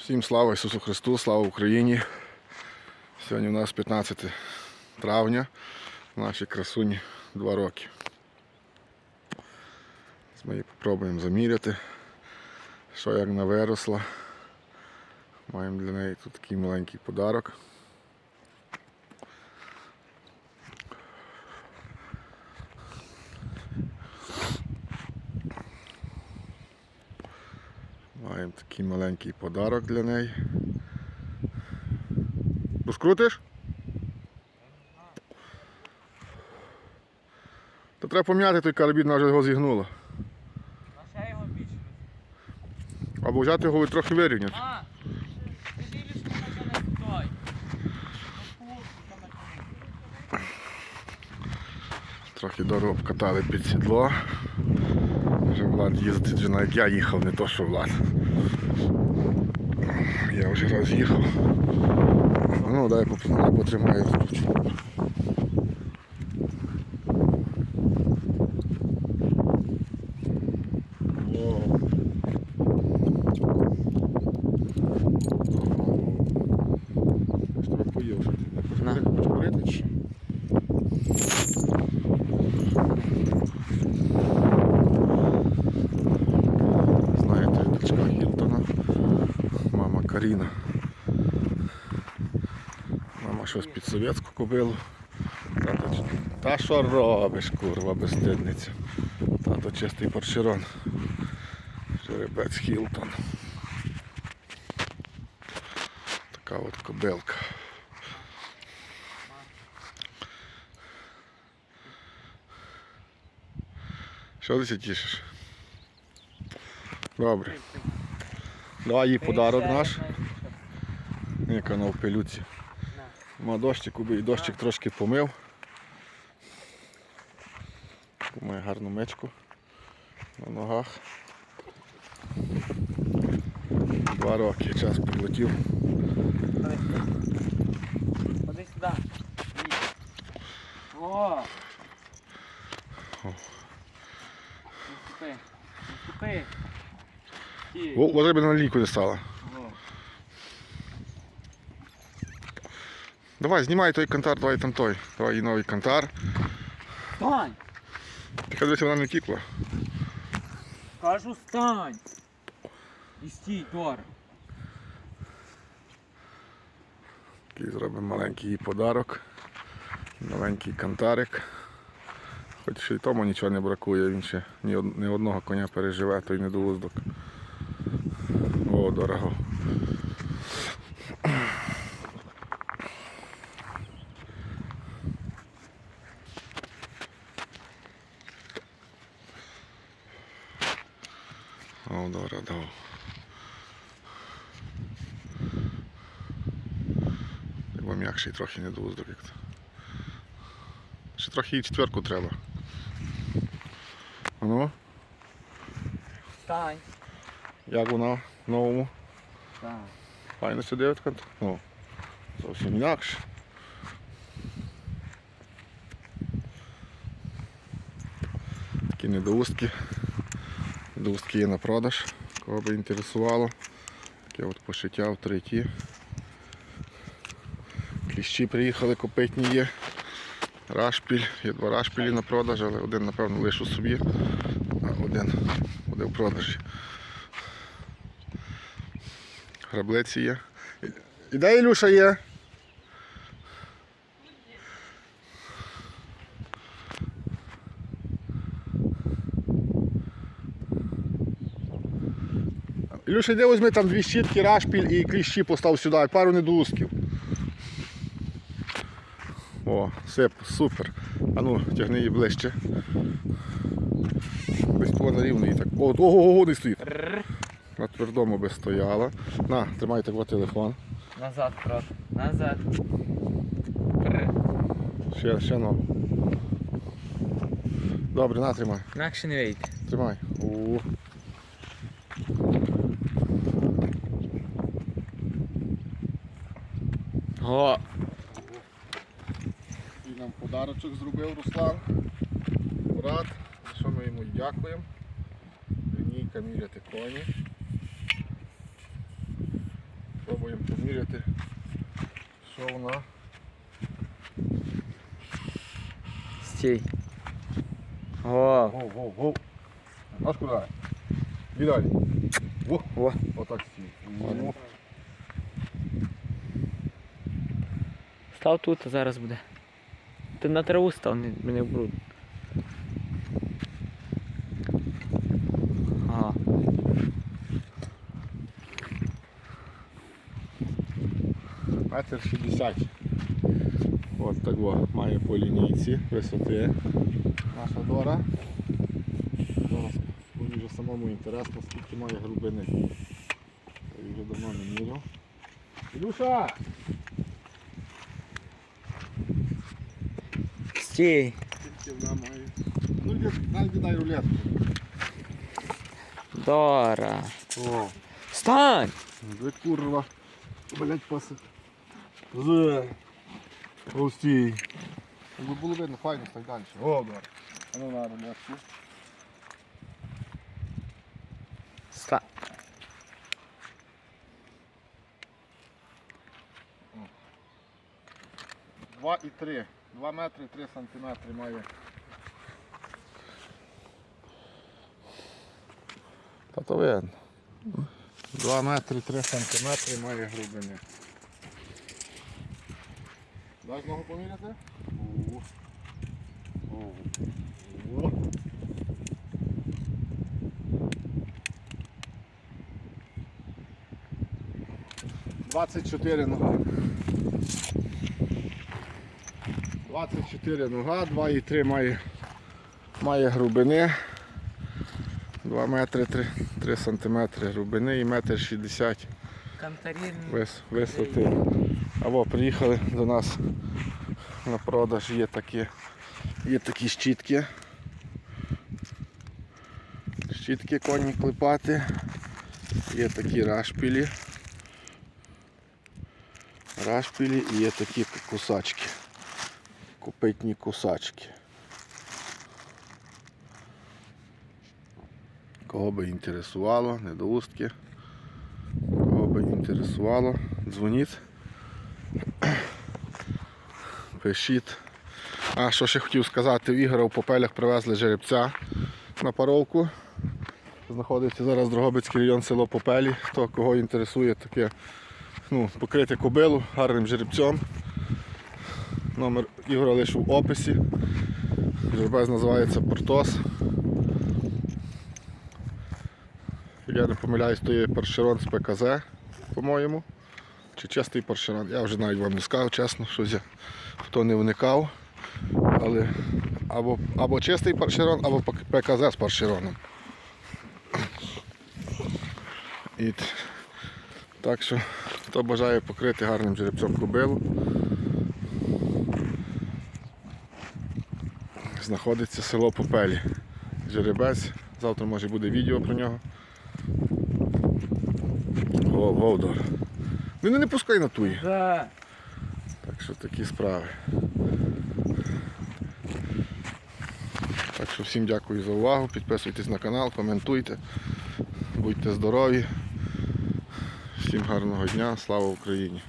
Всім слава Ісусу Христу, слава Україні. Сьогодні у нас 15 травня, нашій красуні 2 роки. Ми її спробуємо заміряти, що як вона виросла. Маємо для неї тут такий маленький подарок. Маємо такий маленький подарок для неї. Розкрутиш? То треба пом'яти той карабін, вона вже його зігнула. А ще його більше. Або взяти його і трохи вирівняти. А! Ти дивишся, що не стой. Трохи дорого обкатали під сідло. Вже Влад їздить, вже навіть я їхав, не то що Влад. Я вже раз їхав. Ну, дай потримаю розкручу. Воу. Я ж тебе поїв, що ти не На. хочеш курити чи що? Знаєте, дочка Гілтона, мама Мама щось під совєтську купила. Тато, та що робиш, курва, безстидниця. Тато чистий поршерон. Жеребець Хілтон. Така от кобилка. Що ти тішиш? Добре. Давай їй подарок наш. Яка вона в пилюці. Ма дощик, і дощик трошки помив. Має гарну мечку на ногах. Два роки час підлетів. Ходи сюди. О! Наступи. Наступи. О, лежи би на лінійку не стала. Давай, знімай той кантар, давай там той. Давай їй новий кантар. Стань! Ти дивися, вона не втікла. Кажу, стань! І стій, Тор. Такий зробимо маленький подарок. Новенький кантарик. Хоч ще й тому нічого не бракує, він ще ні, ні одного коня переживе, той недоуздок. О, дорого. О, дорого. Бо м'якший трохи недоуздок як то. Ще трохи і четверку треба. А Ну, Стань. як вона в новому? Стань. Файно ця дев'ятка? Ну, зовсім інакше. Такі недоустки. Недоустки є на продаж, кого би інтересувало. Таке от пошиття в третій. Кліщі приїхали, копитні є. Рашпіль, є два рашпілі на продаж, але один, напевно, лишу собі, а один буде в продажі. Граблиці є. І- де Ілюша є? Ілюша, йди візьми там дві щітки, рашпіль і кліщі постав сюди, пару недоусків. О, сип, супер. А ну, тягни її ближче. Ось того на рівно і так. О, ого, ого, не стоїть. На твердому би стояла. На, тримай так телефон. Назад трохи. Назад. Прррр. Ще, ще ну. Добре, на, тримай. Інакше не вийде. Тримай. О. О! І нам подарочок зробив Руслан. Брат, за що ми йому дякуємо. Лінійка міряти коні. Поміряти, що вона. Стій. О, Воу, воу, воу. Аж куди? Віддай. Во, о. отак стій. Ладно. Став тут, а зараз буде. Ти на траву став, не, не в бруд. Метр 60. От так во, має по лінійці висоти. Наша дора. Зараз мені вже самому інтересно, скільки має глибини. Я вже давно не міряв. Ілюша! Стій. Скільки вона має? Ну йди, дай рулетку. Дора. О, Стань! ви курва. Блять паси. Зе. Пустій. Якби було видно, файно так далі. О, да. А ну на рулетку. Ста. Два і три. Два метри і три сантиметри має. Та то видно. Два метри три сантиметри має глибини. Дай знову поміряти? Двадцять чотири нога. 24 нога, 2,3 має, має грубини. 2 метри 3, 3 сантиметри грубини і метр 60 Кантарін. вис, висоти. Або приїхали до нас на продаж, є такі, є такі щітки. Щітки коні клепати. Є такі рашпілі. Рашпілі і є такі кусачки. Копитні кусачки. Кого би інтересувало, недоустки. Кого би інтересувало, дзвоніть. Пишіть. А що ще хотів сказати, в Ігора в Попелях привезли жеребця на паровку. Знаходиться зараз Дрогобицький район село Попелі. Хто кого інтересує, таке ну, покрити кобилу гарним жеребцем. Номер Ігора лише в описі. Жеребець називається Портос. Я не помиляюсь, то є паршерон з ПКЗ, по-моєму. Чи чистий паршерон. Я вже навіть вам не сказав, чесно, щось я хто не вникав. Але або, або чистий паршерон, або ПКЗ з паршероном. І так що, хто бажає покрити гарним жеребцем кобилу, знаходиться село Попелі. Жеребець. Завтра може буде відео про нього. О, Вовдор. Ну не пускай на туї. Да. Так що такі справи. Так що всім дякую за увагу. Підписуйтесь на канал, коментуйте. Будьте здорові. Всім гарного дня, слава Україні!